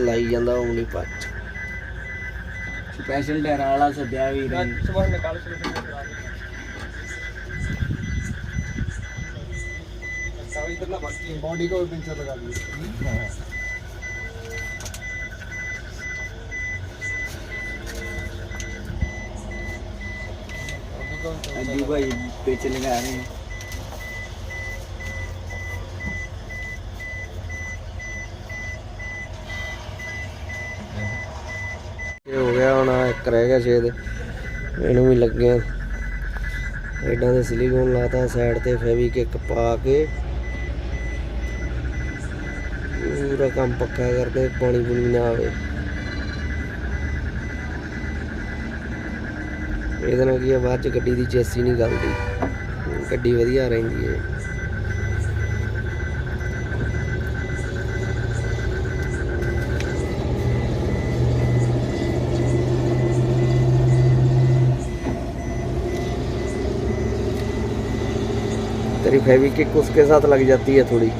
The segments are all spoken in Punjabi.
ਲਾਈ ਜਾਂਦਾ ਓਮਨੀ ਪੱਚ ਸਪੈਸ਼ਲ ਟਾਇਰਾਂ ਵਾਲਾ ਸੱਦਿਆ ਵੀ ਨਹੀਂ ਸੁਬਾਹ ਨਿਕਾਲ ਸੁਬਾਹ ਅੱਛਾ ਇਧਰ ਨਾ ਬਾਕੀ बॉडी को भी पिंचर लगा दिए अज्जू भाई पेच लगा रहे हैं ਹੋ ਇੱਕ ਰਹਿ ਗਿਆ ਛੇਦ ਇਹਨੂੰ ਵੀ ਲੱਗਿਆ ਐਡਾਂ ਦੇ ਸਿਲੀਕੋਨ ਲਾਤਾ ਸਾਈਡ ਤੇ ਫੈਵਿਕਿਕ ਪਾ ਕੇ। ਪੂਰਾ ਕੰਮ ਪੱਕਾ ਕਰਦੇ, ਪਾਣੀ ਪੂਣੀ ਨਾ ਆਵੇ। ਇਹਦੇ ਨਾਲ ਕੀ ਆ, ਬਾਅਦ ਚ ਗੱਡੀ ਦੀ ਚੈਸੀ ਨਹੀਂ ਗਲਦੀ। ਗੱਡੀ ਵਧੀਆ ਰਹਿੰਦੀ ਹੈ तेरी फेविकिक उसके साथ लग जाती है थोड़ी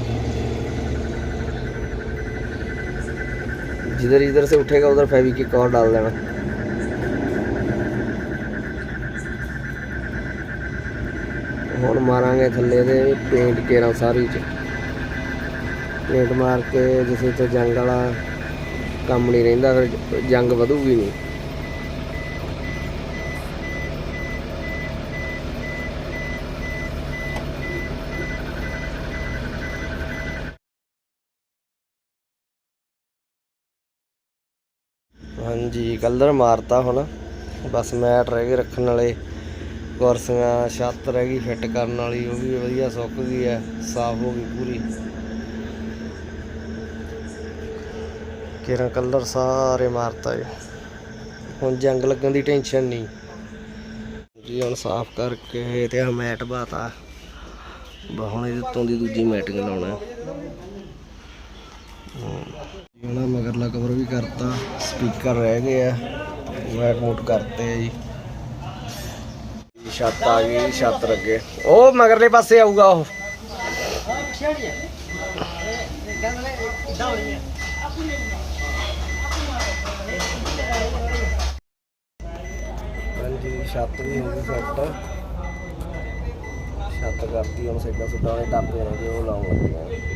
जिधर इधर से उठेगा उधर फेविकिक और डाल देना ਹੁਣ ਮਾਰਾਂਗੇ ਥੱਲੇ ਦੇ ਪੇਂਟ ਕੇਰਾਂ ਸਾਰੀ ਚ ਪੇਂਟ ਮਾਰ ਕੇ ਜਿਸੇ ਤੇ ਜੰਗ ਵਾਲਾ ਕੰਮ ਨਹੀਂ ਰਹਿੰਦਾ ਫਿਰ ਜੰਗ ਵਧੂਗੀ ਨਹੀਂ ਹਾਂਜੀ, ਕਲਰ ਮਾਰਤਾ ਹੁਣ। ਬਸ ਮੈਟ ਰਹਿ ਗਏ ਰੱਖਣ ਵਾਲੇ। ਕੁਰਸੀਆਂ, ਛੱਤ ਰਹਿ ਗਈ ਫਿੱਟ ਕਰਨ ਵਾਲੀ। ਉਹ ਵੀ ਵਧੀਆ ਸੁੱਕ ਗਈ ਹੈ ਸਾਫ਼ ਹੋ ਗਈ ਪੂਰੀ। ਕਿਰਾਂ ਕਲਰ ਸਾਰੇ ਮਾਰਤਾ ਜੀ ਹੁਣ ਜੰਗ ਲੱਗਣ ਦੀ ਟੈਨਸ਼ਨ ਨਹੀਂ। ਜੀ, ਹੁਣ ਸਾਫ਼ ਕਰਕੇ ਤੇ ਆ ਮੈਟ ਬਾਤਾ ਬਾ ਹੁਣ ਇਹਦੇ ਉੱਤੋਂ ਦੀ ਦੂਜੀ ਮੈਟਿੰਗ ਲਾਉਣਾ। ਇਹਨਾਂ ਮਗਰਲਾ ਕਵਰ ਵੀ ਕਰਤਾ। ਸਪੀਕਰ ਰਹਿ ਗਏ ਆ। ਵਾਇਰ ਮੂਟ ਕਰਤੇ ਆ ਜੀ। ਛੱਤ ਆ ਗਈ ਛੱਤ ਲੱਗੇ। ਉਹ ਮਗਰਲੇ ਪਾਸੇ ਆਊਗਾ ਉਹ। ਹਾਂਜੀ, ਛੱਤ ਵੀ ਹੋ ਗਈ ਸੈੱਟ ਛੱਤ ਕਰਤੀ, ਹੁਣ ਸੈੱਟਾਂ ਸੁੱਟਾਂ ਵਾਲੇ ਟਾਪੇ ਰਹਿ ਗਏ ਉਹ ਲਾਉਣ ਲੱਗੇ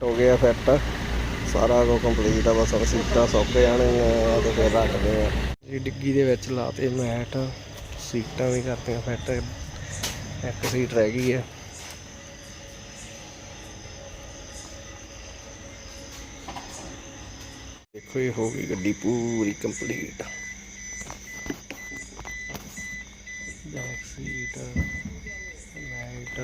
ਹੋ ਗਿਆ ਫਿੱਟ ਸਾਰਾ ਕੁਝ ਕੰਪਲੀਟ ਆ, ਬਸ ਹੁਣ ਸੀਟਾਂ ਸੁੱਕ ਜਾਣਗੀਆਂ ਤੇ ਫਿਰ ਰੱਖਦੇ ਆ। ਇਹ ਡਿੱਗੀ ਦੇ ਵਿੱਚ ਲਾਤੇ ਮੈਟ, ਸੀਟਾਂ ਵੀ ਕਰਤੀਆਂ ਫਿੱਟ ਇੱਕ ਸੀਟ ਰਹਿ ਗਈ ਹੈ ਦੇਖੋ ਇਹ ਹੋ ਗਈ ਗੱਡੀ ਪੂਰੀ ਕੰਪਲੀਟ ਬੈਕ ਸੀਟ ਲਾਈਟ